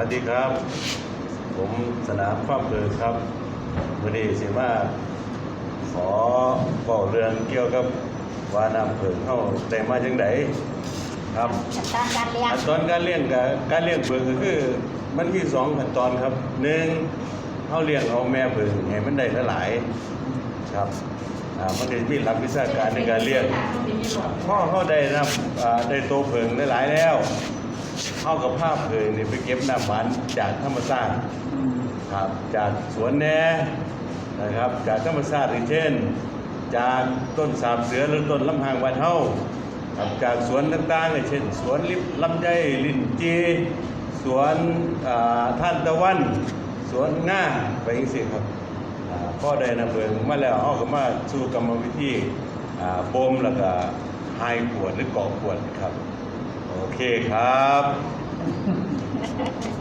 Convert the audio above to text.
วัสดีครับ ผมสนามฟ้าเพลิงครับวันนี้สิมาขอบอกเรื่องเกี่ยวกับว่าน้ำเพลิงเข้าได้มาจังไดครับขั้นตอนการเลี้ยงขั้นตอนการเลี้ยงกับการเลี้ยงเพลิงก็คือ มันมีสองขั้นตอนครับหนึ่งเขาเลี้ยงเอาแม่เพลิงให้มันได้หลายๆครับอ่ามันจะมีหลักวิชาการในการเลี้ยงพ่อเขาได้นำอ่าได้โตเพิงหลายๆแล้ว เข้ากับภาพเพิงนี่ไปเก็บน้ำหวานจากธรรมชาติครับจากสวนแหนนะครับ จากธรรมชาติอย่างเช่น จากต้นสาบเสือหรือต้นลำหางวันเฮาครับจากสวนต่างๆอย่างเช่น สวนลิบลำไยลินจีสวนท่านตะวัน สวนง่าไปอีกสิครับอ่าพ่อได้นำเบิงมาแล้วเอาก็มาสู่กรรมวิธีอ่าบ่มแล้วก็หายขวดหรือกรอกขวดครับ เคครับ